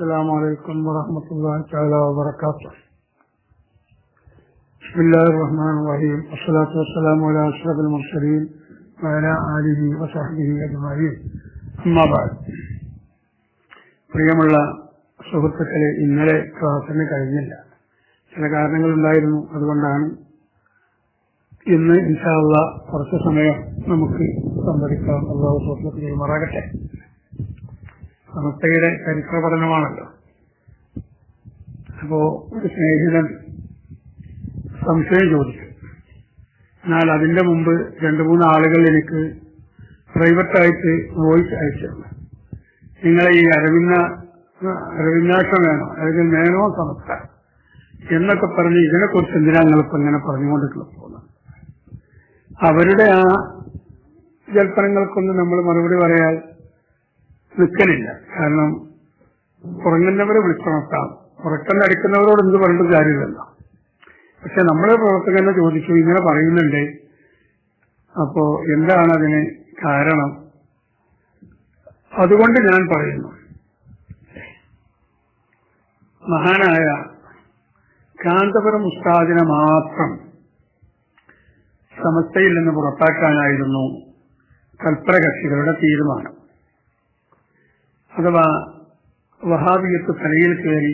السلام عليكم ورحمة الله تعالى وبركاته بسم الله الرحمن الرحيم والصلاة والسلام على أشرف المرسلين وعلى آله وصحبه أجمعين أما بعد പ്രിയമുള്ള സുഹൃത്തുക്കളെ ഇന്നലെ ക്ലാസ്സിന് കഴിഞ്ഞില്ല ചില കാരണങ്ങളുണ്ടായിരുന്നു അതുകൊണ്ടാണ് ഇന്ന് ഇൻഷാള്ള കുറച്ച് സമയം നമുക്ക് സംവദിക്കാം അള്ളാഹു സ്വപ്നത്തിൽ ചെയ്യുമാറാകട്ടെ സമസ്തയുടെ ചരിത്ര പഠനമാണല്ലോ അപ്പോ ഒരു സ്നേഹിതൻ സംശയം ചോദിച്ചു. എന്നാൽ അതിന്റെ മുമ്പ് രണ്ടു മൂന്ന് ആളുകൾ എനിക്ക് പ്രൈവറ്റായിട്ട് വോയിസ് അയച്ചിരുന്നു നിങ്ങളെ ഈ അരവിന്ദ അരവിന്ദാക്ഷം വേണോ? അല്ലെങ്കിൽ വേണോ സമസ്ത എന്നൊക്കെ പറഞ്ഞ് ഇതിനെക്കുറിച്ച് എന്തിനാ നിങ്ങളിപ്പോ ഇങ്ങനെ പറഞ്ഞുകൊണ്ടിട്ടുള്ള പോകുന്നത് അവരുടെ ആ ജൽപ്പനങ്ങൾക്കൊന്നും നമ്മൾ മറുപടി പറയാൻ നിൽക്കലില്ല. കാരണം ഉറങ്ങുന്നവരെ വിളിച്ചുണർത്താം ഉറക്കം അടിക്കുന്നവരോട് എന്ത് പറഞ്ഞിട്ട് കാര്യമില്ലല്ലോ. പക്ഷെ നമ്മളെ പ്രവർത്തകനെ ചോദിച്ചു ഇങ്ങനെ പറയുന്നുണ്ട്. അപ്പോ എന്താണ് അതിന് കാരണം? അതുകൊണ്ട് ഞാൻ പറയുന്നു. മഹാനായ കാന്തപുരം ഉസ്താദിനെ മാത്രം സമസ്തയിൽ നിന്ന് പുറത്താക്കാനായിരുന്നു കൽപ്പന കക്ഷികളുടെ തീരുമാനം. അഥവാ വഹാബിയത്ത് തലയിൽ കയറി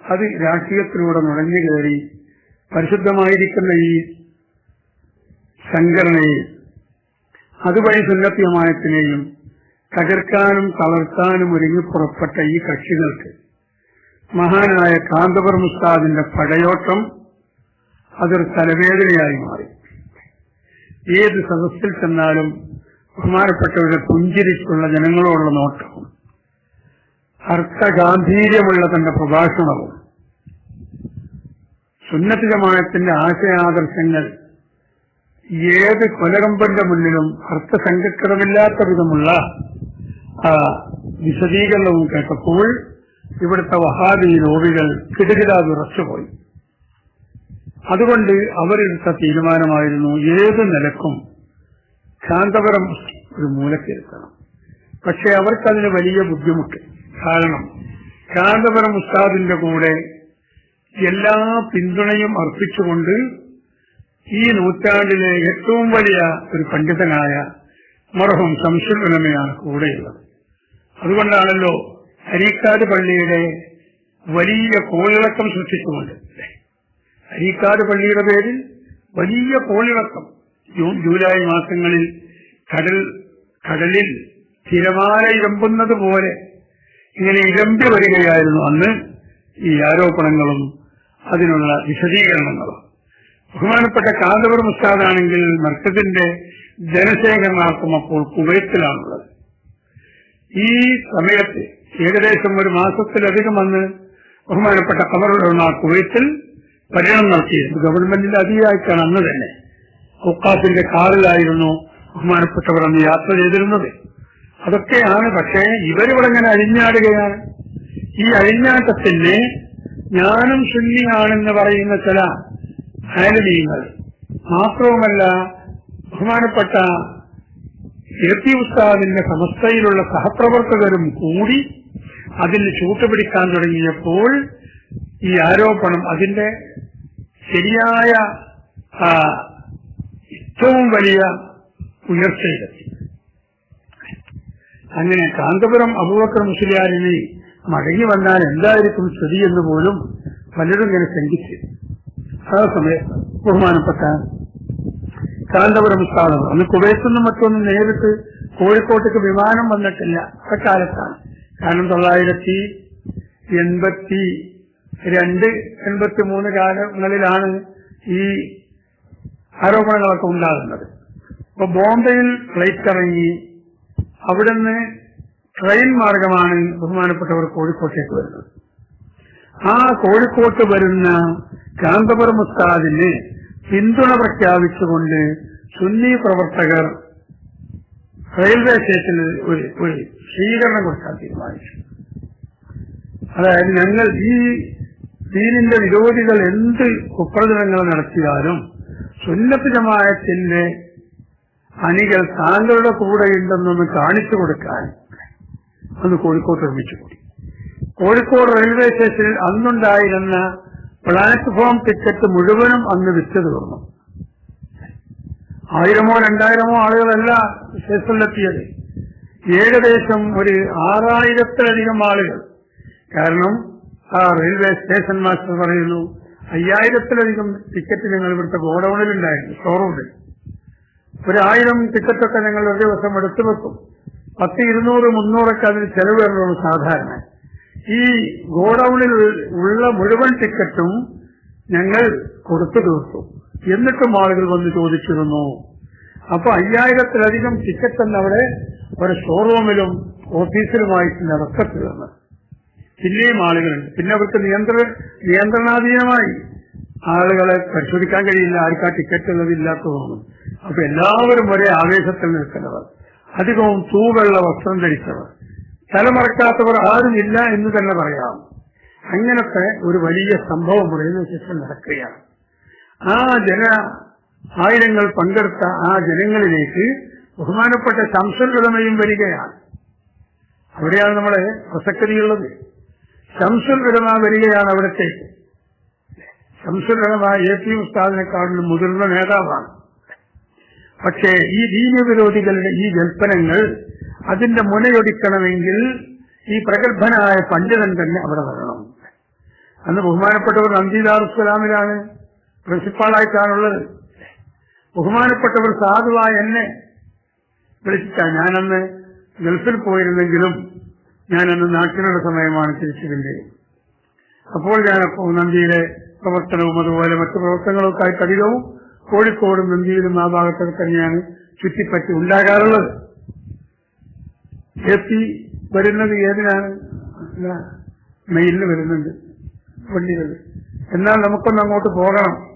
അത് രാഷ്ട്രീയത്തിലൂടെ നുഴഞ്ഞു കയറി പരിശുദ്ധമായിരിക്കുന്ന ഈ സംഘടനയെ അതുവഴി സുന്നത്യമായത്തിനെയും തകർക്കാനും തളർത്താനും ഒരുങ്ങി പുറപ്പെട്ട ഈ കക്ഷികൾക്ക് മഹാനായ കാന്തപുർ മുസ്താദിന്റെ പടയോട്ടം അതൊരു തലവേദനയായി മാറി. ഏത് സദസ്സിൽ ചെന്നാലും ബഹുമാനപ്പെട്ടവരുടെ പുഞ്ചിരിച്ചുള്ള ജനങ്ങളോടുള്ള നോട്ടവും അർത്ഥഗാംഭീര്യമുള്ള തന്റെ പ്രഭാഷണവും സുന്നത്ത് ജമാഅത്തിന്റെ ആശയാദർശങ്ങൾ ഏത് കൊലകമ്പന്റെ മുന്നിലും അർത്ഥസംഘക്കടമില്ലാത്ത വിധമുള്ള വിശദീകരണവും കേട്ടപ്പോൾ ഇവിടുത്തെ വഹാബി ലോബികൾ കിടുകിടാ വിറച്ചുപോയി അതുകൊണ്ട് അവരെടുത്ത തീരുമാനമായിരുന്നു ഏത് നിലക്കും കാന്തപുരം ഒരു മൂലക്കിരുത്തണം പക്ഷെ അവർക്കതിന് വലിയ ബുദ്ധിമുട്ട്. കാരണം കാന്തപുരം ഉസ്താദിന്റെ കൂടെ എല്ലാ പിന്തുണയും അർപ്പിച്ചുകൊണ്ട് ഈ നൂറ്റാണ്ടിലെ ഏറ്റവും വലിയ ഒരു പണ്ഡിതനായ മർഹം സംശുദ്ധനമയാണ് കൂടെയുള്ളത്. അതുകൊണ്ടാണല്ലോ അരീക്കാട് പള്ളിയുടെ വലിയ കോളിളക്കം സൃഷ്ടിച്ചുകൊണ്ട്. അരീക്കാട് പള്ളിയുടെ പേരിൽ വലിയ കോളിളക്കം. ജൂൺ ജൂലൈ മാസങ്ങളിൽ കടൽ കടലിൽ തിരമാല ഇരമ്പുന്നത് പോലെ ഇങ്ങനെ ഇരമ്പി വരികയായിരുന്നു അന്ന് ഈ ആരോപണങ്ങളും അതിനുള്ള വിശദീകരണങ്ങളും. ബഹുമാനപ്പെട്ട കാന്തപുരം ഉസ്താദാണെങ്കിൽ മർക്കത്തിന്റെ ജനശേഖരണാർത്ഥം അപ്പോൾ കുവൈത്തിലാണുള്ളത്. ഈ സമയത്ത് ഏകദേശം ഒരു മാസത്തിലധികം അന്ന് ബഹുമാനപ്പെട്ട കമറുള്ള കുവൈത്തിൽ പര്യടനം നടത്തിയിരുന്നു ഗവൺമെന്റിന്റെ അതിയായിട്ടാണ് അന്ന് തന്നെ. ഔക്കാസിന്റെ കാറിലായിരുന്നു ബഹുമാനപ്പെട്ടവർ അന്ന് യാത്ര ചെയ്തിരുന്നത്. അതൊക്കെയാണ്. പക്ഷേ ഇവരിവിടെ ഇങ്ങനെ അഴിഞ്ഞാടുകയാണ്. ഈ അഴിഞ്ഞാട്ടത്തിന് ഞാനും ശുന്യാണെന്ന് പറയുന്ന ചില ആലമീങ്ങൾ മാത്രവുമല്ല ബഹുമാനപ്പെട്ട ഇരത്തി ഉസ്താദിന്റെ സമസ്തയിലുള്ള സഹപ്രവർത്തകരും കൂടി അതിന് ചൂട്ടുപിടിക്കാൻ തുടങ്ങിയപ്പോൾ ഈ ആരോപണം അതിന്റെ ശരിയായ ഏറ്റവും വലിയ ഉയർച്ചയിലെത്തി. അങ്ങനെ കാന്തപുരം അബൂബക്കർ മുസ്ലിയാരിനെ മടങ്ങി വന്നാൽ എന്തായിരിക്കും സ്ഥിതി എന്ന് പോലും പലരും ഇങ്ങനെ ശങ്കിച്ച്. ആ സമയത്ത് ബഹുമാനപ്പെട്ട കാന്തപുരം സ്ഥാനം അന്ന് കുവൈത്തുനിന്നും മറ്റൊന്നും നേരിട്ട് കോഴിക്കോട്ടേക്ക് വിമാനം വന്നിട്ടില്ല. അക്കാലത്താണ്. കാരണം തൊള്ളായിരത്തി എൺപത്തി രണ്ട് എൺപത്തി മൂന്ന് കാലങ്ങളിലാണ് ഈ ആരോപണങ്ങളൊക്കെ ഉണ്ടാകുന്നത്. അപ്പൊ ബോംബെയിൽ ഫ്ലൈറ്റ് ഇറങ്ങി അവിടുന്ന് ട്രെയിൻ മാർഗമാണ് ബഹുമാനപ്പെട്ടവർ കോഴിക്കോട്ടേക്ക് വരുന്നത്. ആ കോഴിക്കോട്ട് വരുന്ന കാന്തപുരം ഉസ്താദിന് പിന്തുണ പ്രഖ്യാപിച്ചുകൊണ്ട് സുന്നി പ്രവർത്തകർ റെയിൽവേ സ്റ്റേഷനിൽ ഒരു ഒരു സ്വീകരണം കൊടുക്കാൻ തീരുമാനിച്ചു. അതായത് ഞങ്ങൾ ഈ ദീനിന്റെ വിരോധികൾ എന്ത് കുപ്രചനങ്ങൾ നടത്തിയാലും സുന്നത്ത് ജമായത്തിന്റെ അണികൾ താങ്കളുടെ കൂടെ ഉണ്ടെന്നൊന്ന് കാണിച്ചു കൊടുക്കാൻ അന്ന് കോഴിക്കോട്ട് ഒരുമിച്ച് കൂടി. കോഴിക്കോട് റെയിൽവേ സ്റ്റേഷനിൽ അന്നുണ്ടായിരുന്ന പ്ലാറ്റ്ഫോം ടിക്കറ്റ് മുഴുവനും അന്ന് വിറ്റ് തീർന്നു ആയിരമോ രണ്ടായിരമോ ആളുകളല്ല സ്റ്റേഷനിലെത്തിയത്. ഏകദേശം ഒരു ആറായിരത്തിലധികം ആളുകൾ. കാരണം ആ റെയിൽവേ സ്റ്റേഷൻ മാസ്റ്റർ പറയുന്നു അയ്യായിരത്തിലധികം ടിക്കറ്റ് ഞങ്ങൾ ഇവിടുത്തെ ഗോഡൌണിലുണ്ടായിരുന്നു ഷോറൂമിൽ. ഒരായിരം ടിക്കറ്റൊക്കെ ഞങ്ങൾ ഒരു ദിവസം എടുത്തു വെക്കും. പത്ത് ഇരുന്നൂറ് മുന്നൂറൊക്കെ അതിന് ചെലവ് വരുന്നുള്ളൂ സാധാരണ. ഈ ഗോഡൌണിൽ ഉള്ള മുഴുവൻ ടിക്കറ്റും ഞങ്ങൾ കൊടുത്തു തീർത്തു. എന്നിട്ടും ആളുകൾ വന്ന് ചോദിച്ചിരുന്നു അപ്പൊ അയ്യായിരത്തിലധികം ടിക്കറ്റ് എന്നവിടെ ഒരു ഷോറൂമിലും ഓഫീസിലുമായിട്ട് നടത്തപ്പെടുന്നത് പിന്നെയും ആളുകളുണ്ട്. പിന്നെ അവർക്ക് നിയന്ത്ര നിയന്ത്രണാധീനമായി ആളുകളെ പരിശോധിക്കാൻ കഴിയില്ല. ആർക്കാ ടിക്കറ്റ് ഉള്ളതില്ലാത്തതൊന്നും അപ്പൊ എല്ലാവരും ഒരേ ആവേശത്തിൽ നിൽക്കുന്നവർ. അധികവും തൂവെള്ള വസ്ത്രം ധരിച്ചവർ. തലമറക്കാത്തവർ ആരുമില്ല എന്ന് തന്നെ പറയാം. അങ്ങനത്തെ ഒരു വലിയ സംഭവം പറയുന്ന ശേഷം നടക്കുകയാണ്. ആ ജന ആയിരങ്ങൾ പങ്കെടുത്ത ആ ജനങ്ങളിലേക്ക് ബഹുമാനപ്പെട്ട ശംസുൽഗതമയും വരികയാണ്. അവിടെയാണ് നമ്മുടെ പ്രസക്തിയുള്ളത്. ശംസുൽഗതമ വരികയാണ് അവിടത്തേക്ക്. ശംസുൽഗതമ എ പി ഉസ്താദിനെക്കാളും മുതിർന്ന നേതാവാണ്. പക്ഷേ ഈ ദീനവിരോധികളുടെ ഈ ജൽപ്പനങ്ങൾ അതിന്റെ മുനയൊടിക്കണമെങ്കിൽ ഈ പ്രഗത്ഭനായ പണ്ഡിതൻ തന്നെ അവിടെ വരണം. അന്ന് ബഹുമാനപ്പെട്ടവർ നന്ദിദാറുസ്സലാമിലാണ് പ്രിൻസിപ്പാളായിട്ടാണുള്ളത്. ബഹുമാനപ്പെട്ടവർ സാധുവായ എന്നെ വിളിച്ചിട്ടാ ഞാനന്ന് ഗൾഫിൽ പോയിരുന്നെങ്കിലും ഞാനന്ന് നാട്ടിലുള്ള സമയമാണ് തിരിച്ചതിന്റെ അപ്പോൾ ഞാൻ നന്ദിയിലെ പ്രവർത്തനവും അതുപോലെ മറ്റു പ്രവർത്തനങ്ങളൊക്കെ ആയിട്ട് അധികവും കോഴിക്കോടും നന്ദിയിലും ആ ഭാഗത്തൊക്കെ തന്നെയാണ് ചുറ്റിപ്പറ്റി ഉണ്ടാകാറുള്ളത്. എത്തി വരുന്നത് ഏതിനാണ് മെയിലിന് വരുന്നുണ്ട് വണ്ടികൾ എന്നാൽ നമുക്കൊന്ന് അങ്ങോട്ട് പോകണം.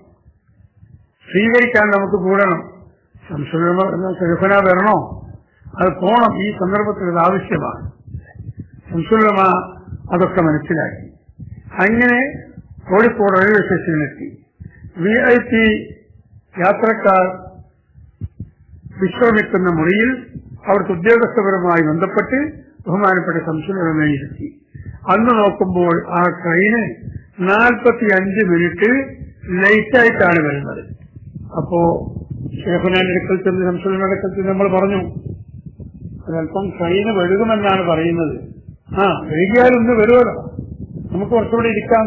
സ്വീകരിക്കാൻ നമുക്ക് കൂടണം. സംശുലഭന വരണോ? അത് പോണം. ഈ സന്ദർഭത്തിൽ അത് ആവശ്യമാണ്. സംശുലഭ അതൊക്കെ മനസ്സിലാക്കി. അങ്ങനെ കോഴിക്കോട് റെയിൽവേ സ്റ്റേഷനിലെത്തി. വി ഐ പി യാത്രക്കാർ വിശ്രമിക്കുന്ന മുറിയിൽ അവർക്ക് ഉദ്യോഗസ്ഥപരമായി ബന്ധപ്പെട്ട് ബഹുമാനപ്പെട്ട സംശുലഭമയിലെത്തി അന്ന് നോക്കുമ്പോൾ ആ ട്രെയിന് നാൽപ്പത്തി അഞ്ച് മിനിറ്റ് ലേറ്റായിട്ടാണ് വരുന്നത്. അപ്പോ ഷേഖുനാന്റെ അടുക്കൽ ചെന്ന് സംശയടുക്കൽ ചെന്ന് നമ്മൾ പറഞ്ഞു. അതല്പം ട്രെയിന് വഴുകുമെന്നാണ് പറയുന്നത്. ആ വൈകിയാൽ ഒന്ന് വരുമല്ലോ. നമുക്ക് കുറച്ചുകൂടി ഇരിക്കാം.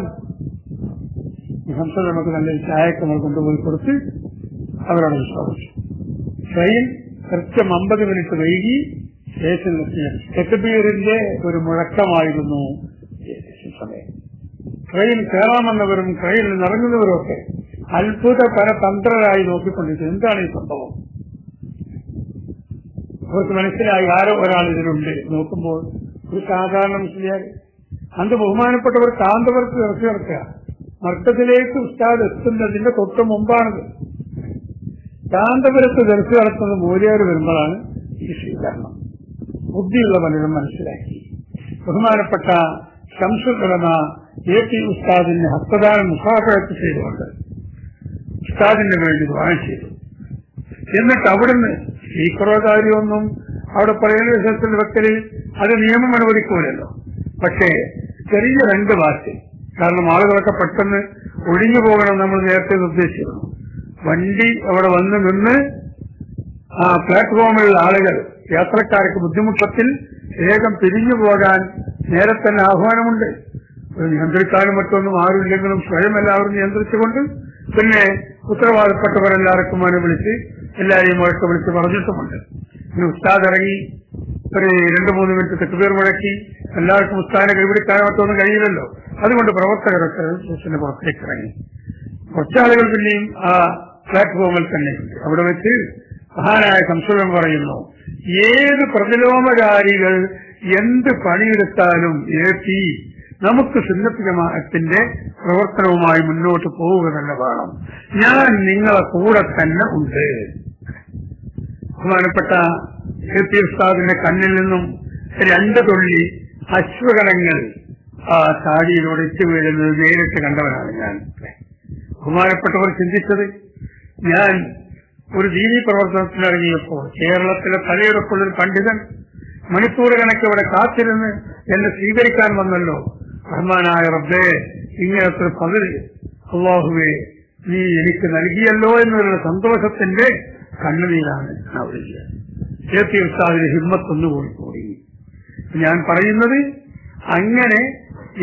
സംശയം നമുക്ക് നല്ലൊരു ചായക്ക് നമ്മൾ കൊണ്ടുപോയി കൊടുത്ത് അവരോട് വിശ്വസിച്ചു. ട്രെയിൻ കൃത്യം അമ്പത് മിനിറ്റ് വൈകി സ്റ്റേഷനിലെത്തിയ തെക്കുബീറിന്റെ ഒരു മുഴക്കമായിരുന്നു സമയം. ട്രെയിൻ കയറാമെന്നവരും ട്രെയിനിൽ നിറങ്ങുന്നവരും ഒക്കെ അത്ഭുത പരതന്ത്രരായി നോക്കിക്കൊണ്ടിരിക്കുന്നു. എന്താണ് ഈ സംഭവം? അവർക്ക് മനസ്സിലായി ആരോ ഒരാൾ ഇതിലുണ്ട്. നോക്കുമ്പോൾ ഒരു സാധാരണ മുസ്ലിയാർ. അന്ന് ബഹുമാനപ്പെട്ടവർ കാന്തവർക്ക് ഇറക്കി ഇറക്കുക മർക്കത്തിലേക്ക് ഉസ്താദ് എത്തുന്നതിന്റെ തൊട്ട് മുമ്പാണിത്. കാന്തപുരത്ത് ദർശ നടത്തുന്ന മൂലയോട് വരുമ്പോഴാണ് ഈ സ്വീകരണം ബുദ്ധിയുള്ള പലരും മനസ്സിലാക്കി ബഹുമാനപ്പെട്ട ശംസുലമ എ പി ഉസ്താദിന്റെ ഹസ്തദാനം മുഖാപഴത്ത് ചെയ്തുകൊണ്ട് ഉസ്താദിന് വേണ്ടി ദ്വാരം ചെയ്തു. എന്നിട്ട് അവിടുന്ന് സ്പീക്കറോ കാര്യമൊന്നും അവിടെ പറയുന്ന വിഷയത്തിൽ വെക്കലിൽ അത് നിയമം അനുവദിക്കൂലല്ലോ. പക്ഷേ ചെറിയ രണ്ട് വാക്ക്. കാരണം ആളുകളൊക്കെ പെട്ടെന്ന് ഒഴിഞ്ഞു പോകണം നമ്മൾ നേരത്തെ നിർദ്ദേശിച്ചിരുന്നു. വണ്ടി അവിടെ വന്ന് നിന്ന് ആ പ്ലാറ്റ്ഫോമിലുള്ള ആളുകൾ യാത്രക്കാർക്ക് ബുദ്ധിമുട്ടത്തിൽ വേഗം പിരിഞ്ഞു പോകാൻ നേരെ തന്നെ ആഹ്വാനമുണ്ട്. നിയന്ത്രിക്കാനും മറ്റൊന്നും ആരുമില്ലെങ്കിലും സ്വയം എല്ലാവരും നിയന്ത്രിച്ചുകൊണ്ട് പിന്നെ ഉത്തരവാദപ്പെട്ടവരെല്ലാവർക്കും അവനെ വിളിച്ച് എല്ലാവരെയും ഒക്കെ വിളിച്ച് പറഞ്ഞിട്ടുമുണ്ട്. പിന്നെ ഉസ്താദ് ഇറങ്ങി ഒരു രണ്ടു മൂന്ന് മിനിറ്റ് തെക്കുപേർ മുഴക്കി എല്ലാവർക്കും ഉസ്താദിനെ കൈപിടിക്കാനോ മറ്റൊന്നും കഴിയില്ലല്ലോ. അതുകൊണ്ട് പ്രവർത്തകരൊക്കെ പുറത്തേക്ക് ഇറങ്ങി. കുറച്ചാളുകൾ പിന്നെയും ആ പ്ലാറ്റ്ഫോമിൽ തന്നെ അവിടെ വെച്ച് മഹാനായ സംശയം പറയുന്നു ഏത് പ്രതിലോമകാരികൾ എന്ത് പണിയെടുത്താലും എ നമുക്ക് സുന്നത്തിജമാഅത്തിന്റെ പ്രവർത്തനവുമായി മുന്നോട്ട് പോവുക തന്നെ വേണം. ഞാൻ നിങ്ങളെ കൂടെ തന്നെ ഉണ്ട്. ബഹുമാനപ്പെട്ട എ ഉസ്താദിന്റെ കണ്ണിൽ നിന്നും രണ്ട് തൊള്ളി അശ്വകണങ്ങൾ ആ താടിയിലൂടെ എത്തി വീഴുന്നത് നേരിട്ട് കണ്ടവനാണ് ഞാൻ. ബഹുമാനപ്പെട്ടവർ ചിന്തിച്ചത് ഞാൻ ഒരു ദീനീ പ്രവർത്തനത്തിനിറങ്ങിയപ്പോൾ കേരളത്തിലെ തലയെടുപ്പുള്ളൊരു പണ്ഡിതൻ മണിക്കൂർ കണക്ക് ഇവിടെ കാത്തിരുന്ന് എന്നെ സ്വീകരിക്കാൻ വന്നല്ലോ. റഹ്മാനായ റബ്ബേ ഇങ്ങനത്തെ ഒരു പതിൽ അള്ളാഹുവേ നീ എനിക്ക് നൽകിയല്ലോ എന്നുള്ള സന്തോഷത്തിന്റെ കണ്ണുനീരാണ് അവരുടെ ഉസ്താദിന് പി ഹിമ്മത്തൊന്നുകൂടി കൂടി. ഞാൻ പറയുന്നത് അങ്ങനെ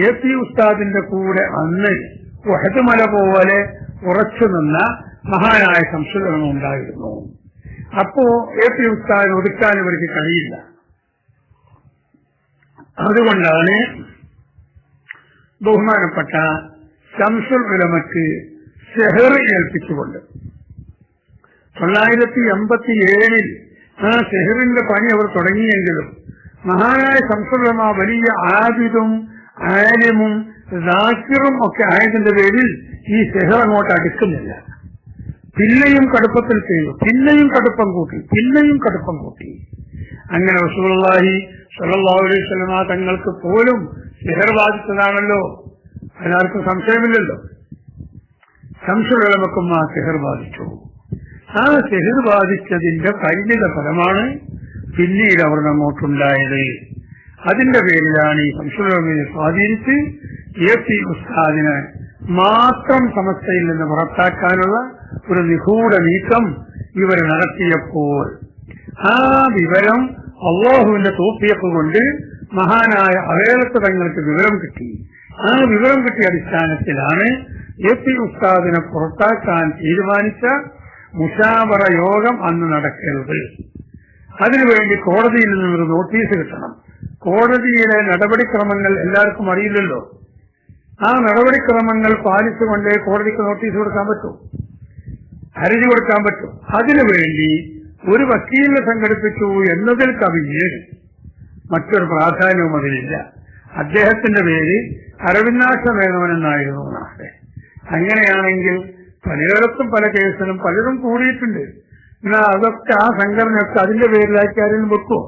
എ പി ഉസ്താദിന്റെ കൂടെ അന്ന് വഹദുമല പോലെ ഉറച്ചു നിന്ന മഹാനായ സംശോധനം ഉണ്ടായിരുന്നു. അപ്പോ എ പി ഉസ്താദിനെ ഒതുക്കാൻ ഇവർക്ക് കഴിയില്ല. അതുകൊണ്ടാണ് ബഹുമാനപ്പെട്ട ശംസുൽ ഉലമക്ക് ഷെഹർ ഏൽപ്പിച്ചുകൊണ്ട് തൊള്ളായിരത്തി എൺപത്തി ഏഴിൽ ആ സെഹറിന്റെ പണി അവർ തുടങ്ങിയെങ്കിലും മഹാനായ സംസ്കൃതമ വലിയ ആദിതും ആര്യമും ദാക്കിറും ഒക്കെ ആയതിന്റെ പേരിൽ ഈ സെഹർ അങ്ങോട്ട് അടുക്കുന്നില്ല. പിന്നെയും കടുപ്പത്തിൽ ചെയ്തു പിന്നെയും കടുപ്പം കൂട്ടി പിന്നെയും കടുപ്പം കൂട്ടി. അങ്ങനെ റസൂലി സലഹുലി വസല്ലമ തങ്ങൾക്ക് പോലും സിഹർ ബാധിച്ചതാണല്ലോ. അതിനാർക്കും സംശയമില്ലല്ലോ. സംശയമുള്ളവർക്കും ആ സിഹർ ബാധിച്ചു. ആ സിഹർ ബാധിച്ചതിന്റെ പരിണിത ഫലമാണ് പിന്നീട് അവർ അങ്ങോട്ടുണ്ടായത് അതിന്റെ പേരിലാണ് ഈ സംശയങ്ങളെ സ്വാധീനിച്ച് എ പി ഉസ്താദിനെ മാത്രം സമസ്തയിൽ നിന്ന് പുറത്താക്കാനുള്ള ഒരു നിഗൂഢ നീക്കം ഇവർ നടത്തിയപ്പോൾ ആ വിവരം അള്ളാഹുവിന്റെ തോപ്പിയപ്പ് കൊണ്ട് മഹാനായ അവേലത്ത് തങ്ങൾക്ക് വിവരം കിട്ടി. ആ വിവരം കിട്ടിയ അടിസ്ഥാനത്തിലാണ് എ പി ഉസ്താദിനെ പുറത്താക്കാൻ തീരുമാനിച്ച മുഷാവറ യോഗം അന്ന് നടക്കരുത്. അതിനുവേണ്ടി കോടതിയിൽ നിന്നൊരു നോട്ടീസ് കിട്ടണം. കോടതിയിലെ നടപടിക്രമങ്ങൾ എല്ലാവർക്കും അറിയില്ലല്ലോ. ആ നടപടിക്രമങ്ങൾ പാലിച്ചുകൊണ്ട് കോടതിക്ക് നോട്ടീസ് കൊടുക്കാൻ പറ്റും. ഹർജി കൊടുക്കാൻ പറ്റും. അതിനുവേണ്ടി ഒരു വക്കീലിനെ സംഘടിപ്പിച്ചു എന്നതിൽ കവിഞ്ഞ് മറ്റൊരു പ്രാധാന്യവും അതിലില്ല. അദ്ദേഹത്തിന്റെ പേര് അരവിന്ദാക്ഷ മേനോൻ എന്നായിരുന്നു നാട്ടെ അങ്ങനെയാണെങ്കിൽ പലയിടത്തും പല കേസിലും പലരും കൂടിയിട്ടുണ്ട്. എന്നാൽ അതൊക്കെ ആ സംഘടനയൊക്കെ അതിന്റെ പേരിലാക്കി ആരെങ്കിലും വെക്കുമോ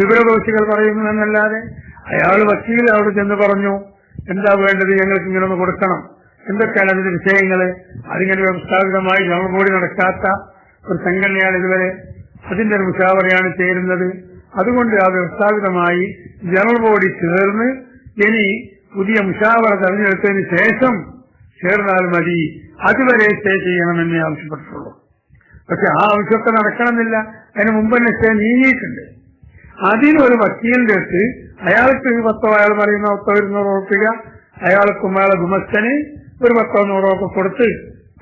വിവരദോഷികൾ പറയുന്നു എന്നല്ലാതെ. അയാൾ വക്കീൽ അവിടെ ചെന്ന് പറഞ്ഞു എന്താ വേണ്ടത് ഞങ്ങൾക്ക് ഇങ്ങനെ ഒന്ന് കൊടുക്കണം? എന്തൊക്കെയാണ് അതിന്റെ വിഷയങ്ങൾ അതിങ്ങനെ വ്യവസ്ഥാപിതമായി നമ്മൾ ബോഡി നടക്കാത്ത ഒരു സംഘടനയാണ് ഇതുവരെ അതിന്റെ ഒരു മുഷാവറയാണ് ചേരുന്നത്. അതുകൊണ്ട് ആ വ്യവസ്ഥാപിതമായി ജനറൽ ബോഡി ചേർന്ന് ഇനി പുതിയ മുഷാവറ തെരഞ്ഞെടുത്തതിന് ശേഷം ചേർന്നാൽ മതി. അതുവരെ സ്റ്റേ ചെയ്യണമെന്നേ ആവശ്യപ്പെട്ടിട്ടുള്ളൂ. പക്ഷെ ആ ആവശ്യമൊക്കെ നടക്കണമെന്നില്ല. അതിന് മുമ്പ് തന്നെ സ്റ്റേ നീങ്ങിയിട്ടുണ്ട്. അതിനൊരു വക്കീലിന്റെ അടുത്ത് അയാൾക്ക് ഒരു പത്തോ അയാൾ പറയുന്ന പത്തോ ഇരുന്നൂറ് ഉറപ്പിക്ക അയാൾക്കും അയാളെ ഗുമസ്തന് ഒരു പത്തോ നൂറോ ഒക്കെ കൊടുത്ത്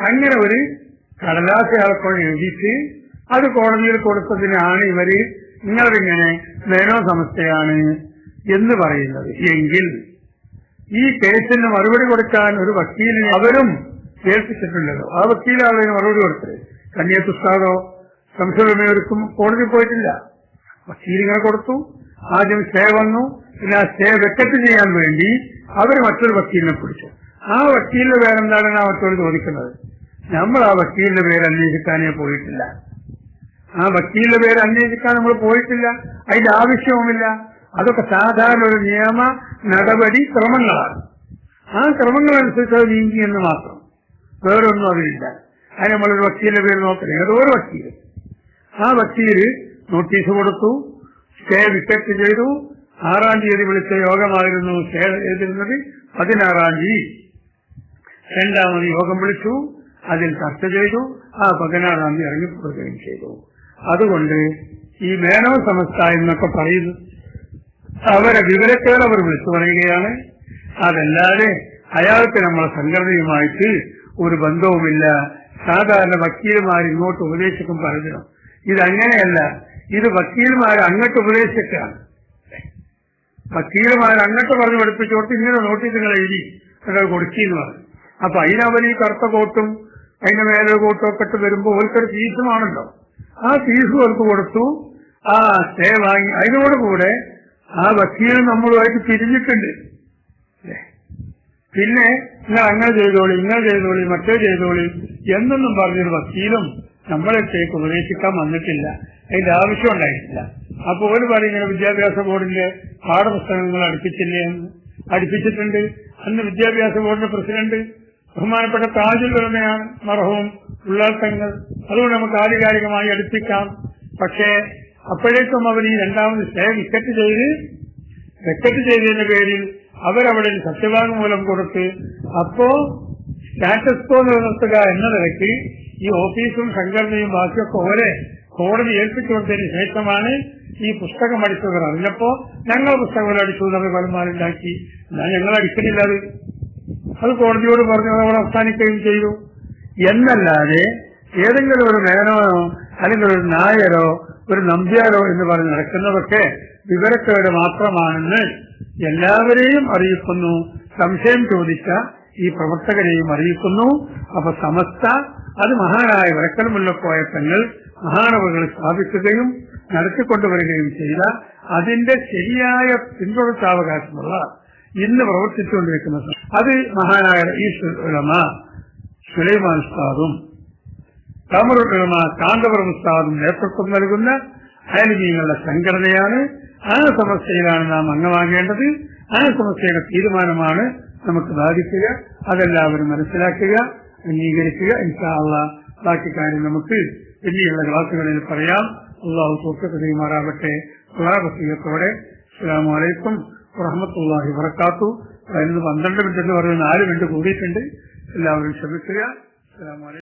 അങ്ങനെ ഒരു കടലാസ് അയാൾക്കോ എഴുതിയിട്ട് അത് കോടതിയിൽ കൊടുത്തതിനാണ് ഇവർ നിങ്ങളിങ്ങനെ മേനോ സമസ്തയാണ് എന്ന് പറയുന്നത്. എങ്കിൽ ഈ കേസിന് മറുപടി കൊടുക്കാൻ ഒരു വക്കീലിനെ അവരും ഏൽപ്പിച്ചിട്ടുണ്ടല്ലോ. ആ വക്കീലാണ് മറുപടി കൊടുത്തത്. കന്യാസുസ്താദോ സംശയമേവർക്കും കോടതി പോയിട്ടില്ല. വക്കീലിങ്ങനെ കൊടുത്തു ആദ്യം സ്റ്റേ വന്നു പിന്നെ ആ സ്റ്റേ വെക്കറ്റ് ചെയ്യാൻ വേണ്ടി അവർ മറ്റൊരു വക്കീലിനെ പിടിച്ചു. ആ വക്കീലിന്റെ പേരെന്താണെന്ന് ആ മറ്റൊരു ചോദിക്കുന്നത്. നമ്മൾ ആ വക്കീലിന്റെ പേര് അന്വേഷിക്കാനേ പോയിട്ടില്ല. ആ വക്കീലിന്റെ പേര് അന്വേഷിക്കാൻ നമ്മൾ പോയിട്ടില്ല. അതിന്റെ ആവശ്യവുമില്ല. അതൊക്കെ സാധാരണ ഒരു നിയമ നടപടി ക്രമങ്ങളാണ്. ആ ക്രമങ്ങളനുസരിച്ച് അത് നീങ്ങി എന്ന് മാത്രം. വേറൊന്നും അതിലില്ല. അതിന് നമ്മളൊരു വക്കീലിന്റെ പേര് നോക്കണേ ഏതോ ഒരു വക്കീൽ. ആ വക്കീൽ നോട്ടീസ് കൊടുത്തു സ്റ്റേ വിക്കറ്റ് ചെയ്തു. ആറാം തീയതി വിളിച്ച യോഗമായിരുന്നു സ്റ്റേ ചെയ്തിരുന്നത് പതിനാറാം തീയതി. രണ്ടാമത് യോഗം വിളിച്ചു അതിൽ ചർച്ച ചെയ്തു ആ പതിനാറാം തീയതി ഇറങ്ങിപ്പോവുകയും ചെയ്തു. അതുകൊണ്ട് ഈ മേനോ സമസ്ത എന്നൊക്കെ പറയുന്നു. അവരെ വിവരക്കേട് അവർ വിളിച്ചു പറയുകയാണ്. അതല്ലാതെ അയാൾക്ക് നമ്മളെ സംഘടനയുമായിട്ട് ഒരു ബന്ധവുമില്ല. സാധാരണ വക്കീലുമാർ ഇങ്ങോട്ട് ഉപദേശിക്കും പറഞ്ഞു ഇതങ്ങനെയല്ല. ഇത് വക്കീൽമാർ അങ്ങോട്ട് ഉപദേശിച്ചിട്ടാണ്. വക്കീലുമാർ അങ്ങോട്ട് പറഞ്ഞു പഠിപ്പിച്ചു കൊടുത്ത് ഇങ്ങനെ നിങ്ങൾ എഴുതി നിങ്ങൾ കൊടുക്കിന്ന് പറഞ്ഞു. അപ്പൊ അതിനവൻ ഈ കറുത്ത കോട്ടും അതിന്റെ മേലെ കോട്ടും ഒക്കെ ഇട്ട് ഓരോരുത്തർ ഫീസുമാണല്ലോ ആ ഫീസ് അവർക്ക് കൊടുത്തു. ആ സ്റ്റേ വാങ്ങി. അതിനോടുകൂടെ ആ വക്കീൽ നമ്മളുമായിട്ട് പിരിഞ്ഞിട്ടുണ്ട്. പിന്നെ നിങ്ങൾ അങ്ങനെ ചെയ്തോളി ഇങ്ങനെ ചെയ്തോളി മറ്റേ ചെയ്തോളി എന്നൊന്നും പറഞ്ഞൊരു വക്കീലും നമ്മളെത്തേക്ക് ഉപദേശിക്കാൻ വന്നിട്ടില്ല. അതിന്റെ ആവശ്യം ഉണ്ടായിട്ടില്ല. അപ്പൊ ഒരു ഇങ്ങനെ വിദ്യാഭ്യാസ ബോർഡിന്റെ പാഠപുസ്തകങ്ങൾ അടുപ്പിച്ചില്ലേ എന്ന് അടുപ്പിച്ചിട്ടുണ്ട്. അന്ന് വിദ്യാഭ്യാസ ബോർഡിന്റെ പ്രസിഡന്റ് ബഹുമാനപ്പെട്ട താജുൽ ഉലമയാണ് മർഹവും ഉള്ളാത്തങ്ങൾ അതുകൊണ്ട് നമുക്ക് ആധികാരികമായി അടുപ്പിക്കാം. പക്ഷേ അപ്പോഴേക്കും അവർ ഈ രണ്ടാമത് സ്റ്റേ വിക്കറ്റ് ചെയ്ത് വിക്കറ്റ് ചെയ്തതിന്റെ പേരിൽ അവരവിടെ സത്യവാങ്മൂലം കൊടുത്ത് അപ്പോ സ്റ്റാറ്റസ് കോ നിലനിർത്തുക എന്ന നിലയ്ക്ക് ഈ ഓഫീസും സംഘടനയും ബാക്കിയൊക്കെ ഓരെ കോടതി ഏൽപ്പിച്ചുകൊണ്ടതിന് ശേഷമാണ് ഈ പുസ്തകം അടിച്ചത്. അറിഞ്ഞപ്പോ ഞങ്ങൾ പുസ്തകം അടിച്ചു നമ്മൾ ഞാൻ ഞങ്ങൾ അടിക്കുന്നില്ല അത്. അത് കോടതിയോട് പറഞ്ഞു അവിടെ അവസാനിക്കുകയും ചെയ്തു. എന്നല്ലാതെ ഏതെങ്കിലും ഒരു മേനോനോ അല്ലെങ്കിൽ ഒരു നായരോ ഒരു നമ്പ്യാരോ എന്ന് പറഞ്ഞ് നടക്കുന്നതൊക്കെ വിവരക്കേട് മാത്രമാണെന്ന് എല്ലാവരെയും അറിയിക്കുന്നു. സംശയം ചോദിച്ച ഈ പ്രവർത്തകരെയും അറിയിക്കുന്നു. അപ്പൊ സമസ്ത അത് മഹാനായ പോയ തങ്ങൾ മഹാനവകൾ സ്ഥാപിക്കുകയും നടത്തിക്കൊണ്ടുവരികയും ചെയ്ത അതിന്റെ ശരിയായ പിന്തുടർച്ചാവകാശമുള്ള ഇന്ന് പ്രവർത്തിച്ചുകൊണ്ടിരിക്കുന്ന അത് മഹാനായ ഈ ഉലമ സുലൈമാൻ ഉസ്താദും കമർ കാന്തപുരം ഉസ്താദും നേതൃത്വം നൽകുന്ന ആലിമീങ്ങളുടെ സംഘടനയാണ്. ആ സമസ്യയിലാണ് നാം അംഗമാകേണ്ടത്. ആ സമസ്യയുടെ തീരുമാനമാണ് നമുക്ക് ബാധിക്കുക. അതെല്ലാവരും മനസ്സിലാക്കുക. അംഗീകരിക്കുക. ഇൻഷാള്ള ബാക്കി കാര്യം നമുക്ക് പിന്നെയുള്ള ക്ലാസുകളിൽ പറയാം. അള്ളാഹു തോക്കത്ത് കൈമാറാവട്ടെ വസീയത്തോടെ അസ്സാം വലൈക്കും വറഹമത്തല്ലാഹി വറക്കാത്തു പതിനൊന്ന് പന്ത്രണ്ട് മിനിറ്റ് എന്ന് പറഞ്ഞ് നാല് മിനിറ്റ് കൂടിയിട്ടുണ്ട്. എല്ലാവരും ക്ഷമിക്കുക. അസ്സാം